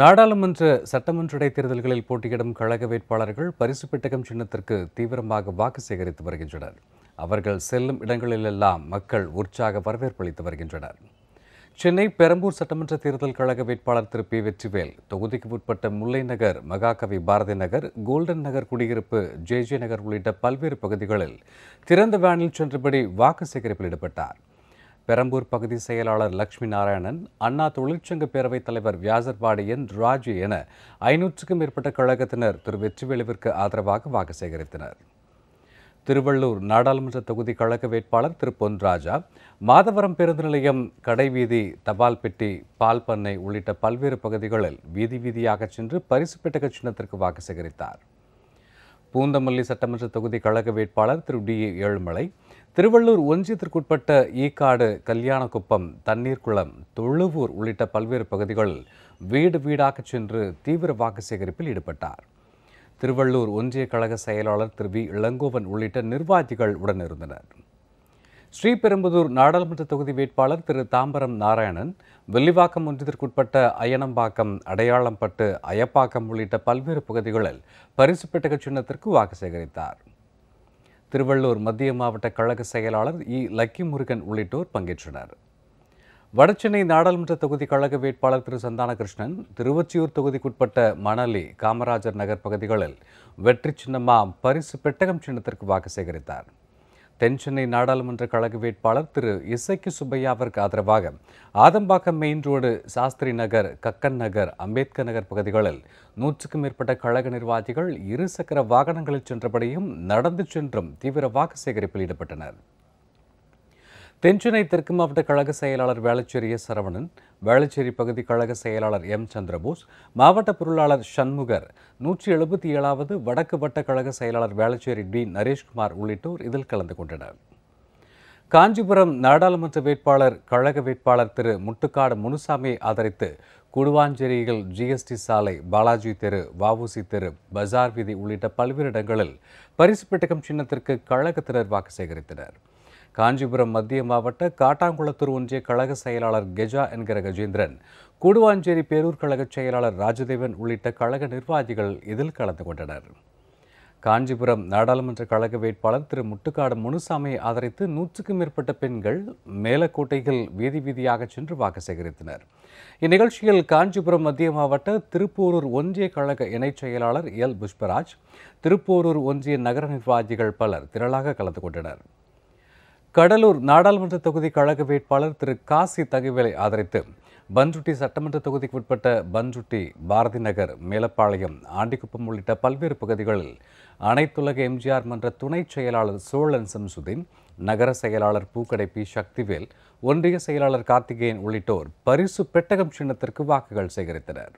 நாடாளுமன்ற சட்டமன்ற இடைத்தேர்தல்களில் போட்டியிடும் கழக வேட்பாளர்கள் பரிசு பெட்டகம் சின்னத்திற்கு தீவிரமாக வாக்கு சேகரித்து வருகின்றனர். அவர்கள் செல்லும் இடங்களிலெல்லாம் மக்கள் உற்சாக வரவேற்பளித்து வருகின்றனர். சென்னை பெரம்பூர் சட்டமன்ற தேர்தல் கழக வேட்பாளர் திரு. பி. வெற்றிவேல் தொகுதிக்கு உட்பட்ட முல்லை நகர் மகாகவி பாரதி நகர் கோல்டன் நகர் குடியிருப்பு ஜே. ஜே. நகர் உள்ளிட்ட பல்வேறு பகுதிகளில் திறந்த வேனில் சென்றபடி வாக்கு சேகரிப்பில் ஈடுபட்டார். பெரம்பூர் பகுதி செயலாளர் லக்ஷ்மி நாராயணன் அண்ணா தொழிற்சங்க பேரவைத் தலைவர் வியாசர்பாடியன் ராஜு என ஐநூற்றுக்கும் மேற்பட்ட கழகத்தினர் திரு வெற்றிவேலுவிற்கு ஆதரவாக வாக்கு சேகரித்தனர் திருவள்ளூர் நாடாளுமன்ற தொகுதி கழக வேட்பாளர் திரு பொன்ராஜா மாதவரம் பேருந்து நிலையம் கடைவீதி தபால் பெட்டி பால் பண்ணை உள்ளிட்ட பல்வேறு பகுதிகளில் வீதி வீதியாக சென்று பரிசு பெட்டக சின்னத்திற்கு வாக்கு சேகரித்தார். பூந்தமல்லி சட்டமன்ற தொகுதி கழக வேட்பாளர் திரு டி ஏழுமலை திருவள்ளூர் ஒன்றியத்திற்குட்பட்ட ஈக்காடு கல்யாணக்குப்பம் தண்ணீர்குளம் தொழுவூர் உள்ளிட்ட பல்வேறு பகுதிகளில் வீடு வீடாக சென்று தீவிர வாக்கு சேகரிப்பில் ஈடுபட்டார். திருவள்ளூர் ஒன்றிய கழக செயலாளர் திரு வி. இளங்கோவன் உள்ளிட்ட நிர்வாகிகள் உடனிருந்தனர். ஸ்ரீபெரும்புதூர் நாடாளுமன்ற தொகுதி வேட்பாளர் திரு தாம்பரம் நாராயணன் வெள்ளிவாக்கம் ஒன்றியத்திற்குட்பட்ட அயனம்பாக்கம் அடையாளம்பட்டு அயப்பாக்கம் உள்ளிட்ட பல்வேறு பகுதிகளில் பரிசு பெட்டக சின்னத்திற்கு வாக்கு சேகரித்தார். திருவள்ளூர் மத்திய மாவட்ட கழக செயலாளர் இ. லக்கி முருகன் உள்ளிட்டோர் பங்கேற்றனர். வடசென்னை நாடாளுமன்ற தொகுதி கழக வேட்பாளர் திரு. சந்தானகிருஷ்ணன் திருவொற்றியூர் தொகுதிக்குட்பட்ட மணலி காமராஜர் நகர் பகுதிகளில் வெற்றி சின்னமா பரிசு பெட்டகம் சின்னத்திற்கு வாக்கு சேகரித்தார். தென்சென்னை நாடாளுமன்ற கழக வேட்பாளர் திரு இசைக்கு சுப்பையாவிற்கு ஆதரவாக ஆதம்பாக்கம் மெயின் ரோடு சாஸ்திரி நகர் கக்கன் நகர் அம்பேத்கர் நகர் பகுதிகளில் நூற்றுக்கும் மேற்பட்ட கழக நிர்வாகிகள் இருசக்கர வாகனங்களில் சென்றபடியும் நடந்து சென்றும் தீவிர வாக்கு சேகரிப்பில் ஈடுபட்டனர். தென்சென்னை தெற்கு மாவட்ட கழக செயலாளர் வேளச்சேரிய சரவணன் வேளச்சேரி பகுதி கழக செயலாளர் எம். சந்திரபோஸ் மாவட்ட பொருளாளர் சண்முகர் நூற்றி எழுபத்தி ஏழாவது வடக்கு வட்ட கழக செயலாளர் வேளச்சேரி டி. நரேஷ்குமார் உள்ளிட்டோர் இதில் கலந்து கொண்டனர். காஞ்சிபுரம் நாடாளுமன்ற வேட்பாளர் கழக வேட்பாளர் திரு. முட்டுக்காடு முனுசாமியை ஆதரித்து குடுவாஞ்சேரியில் ஜிஎஸ்டி சாலை பாலாஜி தெரு வவுசி தெரு பஜார் வீதி உள்ளிட்ட பல்வேறு இடங்களில் பரிசு பெட்டகம் சின்னத்திற்கு கழகத்தினர் வாக்கு சேகரித்தனர். காஞ்சிபுரம் மத்திய மாவட்ட காட்டாங்குளத்தூர் ஒன்றிய கழக செயலாளர் கெஜா என்கிற கஜேந்திரன் கூடுவாஞ்சேரி பேரூர் கழக செயலாளர் ராஜதேவன் உள்ளிட்ட கழக நிர்வாகிகள் இதில் கலந்து கொண்டனர். காஞ்சிபுரம் நாடாளுமன்ற கழக வேட்பாளர் திரு முட்டுக்காடு முனுசாமியை ஆதரித்து நூற்றுக்கும் மேற்பட்ட பெண்கள் மேலக்கோட்டையில் வீதி வீதியாக சென்று வாக்கு சேகரித்தனர். இந்நிகழ்ச்சியில் காஞ்சிபுரம் மத்திய மாவட்ட திருப்போரூர் ஒன்றிய கழக இணைச் செயலாளர் எல் புஷ்பராஜ் திருப்போரூர் ஒன்றிய நகர நிர்வாகிகள் பலர் திரளாக கலந்து கொண்டனர். கடலூர் நாடாளுமன்ற தொகுதி கழக வேட்பாளர் திரு காசி தகவலை ஆதரித்து பன்ருட்டி சட்டமன்ற தொகுதிக்கு உட்பட்ட பன்ருட்டி பாரதி நகர் மேலப்பாளையம் ஆண்டிக்குப்பம் உள்ளிட்ட பல்வேறு பகுதிகளில் அனைத்துலக எம்ஜிஆர் மன்ற துணை செயலாளர் சோழன் சம்சுதீன் நகர செயலாளர் பூக்கடை பி சக்திவேல் ஒன்றிய செயலாளர் கார்த்திகேயன் உள்ளிட்டோர் பரிசு பெட்டகம் சின்னத்திற்கு வாக்குகள் சேகரித்தனர்.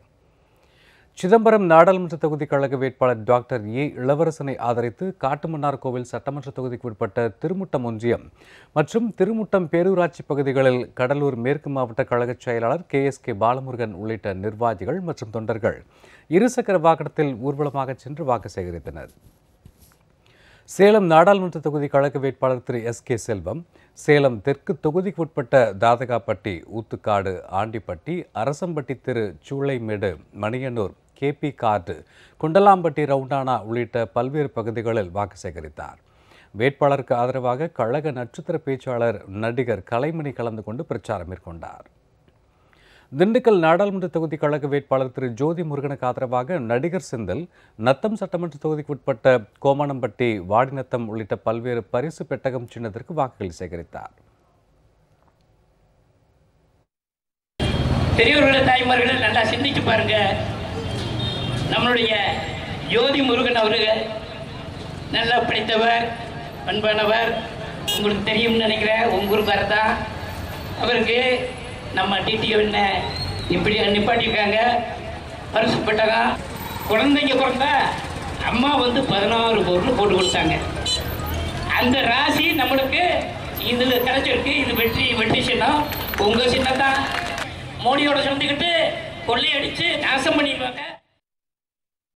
சிதம்பரம் நாடாளுமன்ற தொகுதி கழக வேட்பாளர் டாக்டர் ஏ இளவரசனை ஆதரித்து காட்டுமன்னார் கோவில் சட்டமன்ற தொகுதிக்கு உட்பட்ட திருமுட்டம் ஒன்றியம் மற்றும் திருமுட்டம் பேரூராட்சி பகுதிகளில் கடலூர் மேற்கு மாவட்ட கழக செயலாளர் கே எஸ் கே பாலமுருகன் உள்ளிட்ட நிர்வாகிகள் மற்றும் தொண்டர்கள் இருசக்கர வாகனத்தில் ஊர்வலமாக சென்று வாக்கு சேகரித்தனர். சேலம் நாடாளுமன்ற தொகுதி கழக வேட்பாளர் திரு எஸ் கே செல்வம் சேலம் தெற்கு தொகுதிக்கு உட்பட்ட தாதகாப்பட்டி ஊத்துக்காடு ஆண்டிப்பட்டி அரசம்பட்டி திரு சூளைமேடு மணியனூர் கேபி கார்டு குண்டலாம்பட்டி ரவுண்டானா உள்ளிட்ட பல்வேறு பகுதிகளில் வாக்கு சேகரித்தார். வேட்பாளருக்கு ஆதரவாக கழக நட்சத்திர பேச்சாளர் நடிகர் கலைமணி கலந்து கொண்டு பிரச்சாரம் மேற்கொண்டார். திண்டுக்கல் நாடாளுமன்ற தொகுதி கழக வேட்பாளர் திரு ஜோதி முருகனுக்கு ஆதரவாக நடிகர் செந்தில் நத்தம் சட்டமன்ற தொகுதிக்கு உட்பட்ட கோமானம்பட்டி வாடிநத்தம் உள்ளிட்ட பல்வேறு பரிசு பெட்டகம் சின்னத்திற்கு வாக்குகள் சேகரித்தார். பெரியவர்கள் தாய்மார்கள் நல்லா சிந்திச்சு பாருங்க. நம்மளுடைய ஜோதி முருகன் அவர்கள் நல்லா படித்தவர் பண்பானவர் உங்களுக்கு தெரியும்னு நினைக்கிறேன். உங்கள் ஊருக்காரர் தான். அவருக்கு நம்ம டிடிஓ என்ன இப்படி நிப்பாட்டியிருக்காங்க. பரிசு பெட்டகம். குழந்தைங்க பிறந்தா அம்மா வந்து பதினாறு பொருள் போட்டு கொடுத்தாங்க. அந்த ராசி நம்மளுக்கு இதில் கிடைச்சிருக்கு. இது வெற்றி வெற்றி சின்னம். உங்கள் சின்னம் தான் மோடியோட சேர்ந்துக்கிட்டு கொள்ளையடித்து நாசம் பண்ணிடுவாங்க.